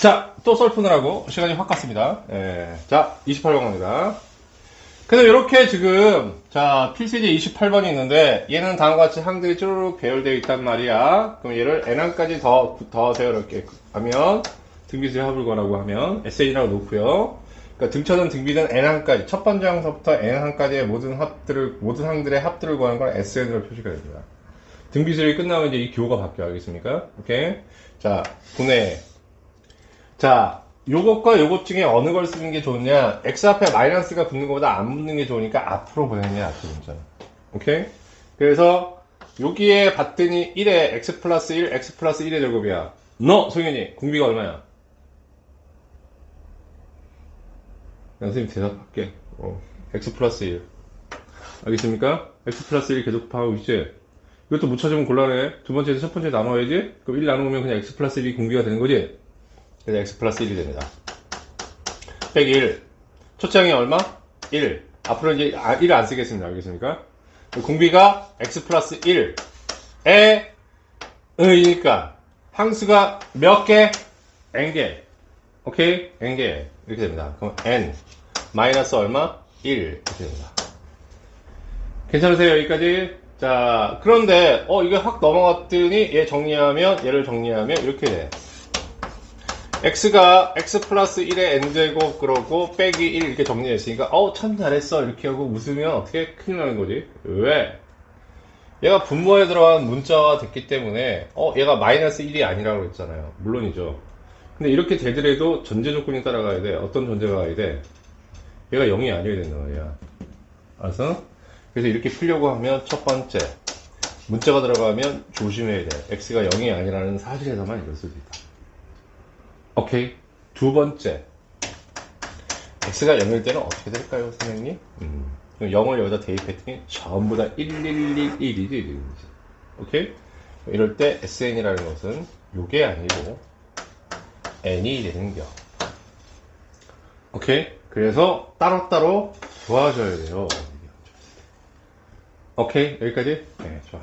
자, 또 썰 푸느라고 시간이 확 갔습니다. 예. 자, 28번 갑니다. 그래서 이렇게 지금, 자, 필수제 28번이 있는데, 얘는 다음과 같이 항들이 쭈르륵 배열되어 있단 말이야. 그럼 얘를 n항까지 더, 더하세요. 이렇게 하면, 등비수의 합을 구하라고 하면, SN이라고 놓고요. 그러니까 등차든 등비든 n항까지, 첫 번째 항서부터 n항까지의 모든 합들을, 모든 항들의 합들을 구하는 건 SN으로 표시가 됩니다. 등비수열이 끝나면 이제 이 교가 바뀌어. 알겠습니까? 오케이? 자, 분해. 자, 요것과 요것 중에 어느 걸 쓰는 게 좋냐? x 앞에 마이너스가 붙는 것보다 안 붙는 게 좋으니까 앞으로 보내는 게 낫죠, 진짜. 오케이? 그래서 여기에 봤더니 1에 x 플러스 1, x 플러스 1의 제곱이야. 너, 송현이, 공비가 얼마야? 야, 선생님 대답할게. 어, x 플러스 1. 알겠습니까? x 플러스 1 계속 곱하고 있지? 이것도 못 찾으면 곤란해. 두 번째에서 첫 번째 나눠야지? 그럼 1 나누면 그냥 x 플러스 1이 공비가 되는 거지? 그래서 x 플러스 1이 됩니다. 빼기 1. 초창이 얼마? 1. 앞으로 이제 1을 안 쓰겠습니다. 알겠습니까? 공비가 x 플러스 1에 의니까 항수가 몇 개? n개. 오케이? n개. 이렇게 됩니다. 그럼 n 마이너스 얼마? 1 이렇게 됩니다. 괜찮으세요? 여기까지? 자, 그런데 어 이게 확 넘어갔더니 얘 정리하면 얘를 정리하면 이렇게 돼. X가 x 플러스 1의 n제곱 그러고 빼기 1 이렇게 정리했으니까 어우 참 잘했어. 이렇게 하고 웃으면 어떻게 큰일 나는 거지? 왜? 얘가 분모에 들어간 문자가 됐기 때문에 어 얘가 마이너스 1이 아니라고 했잖아요. 물론이죠. 근데 이렇게 되더라도 전제 조건이 따라가야 돼. 어떤 전제가 가야 돼? 얘가 0이 아니어야 된다 말이야. 알았어? 그래서 이렇게 풀려고 하면 첫 번째 문자가 들어가면 조심해야 돼. X가 0이 아니라는 사실에서만 이럴 수도 있다 오케이. 두 번째. x가 0일 때는 어떻게 될까요, 선생님? 음. 0을 여기다 대입했더니 전부 다 1111이 되는 거지. 오케이? 이럴 때 sn이라는 것은 요게 아니고 n이 되는 겨. 오케이? 그래서 따로따로 도와줘야 돼요. 오케이? 여기까지? 네, 좋아.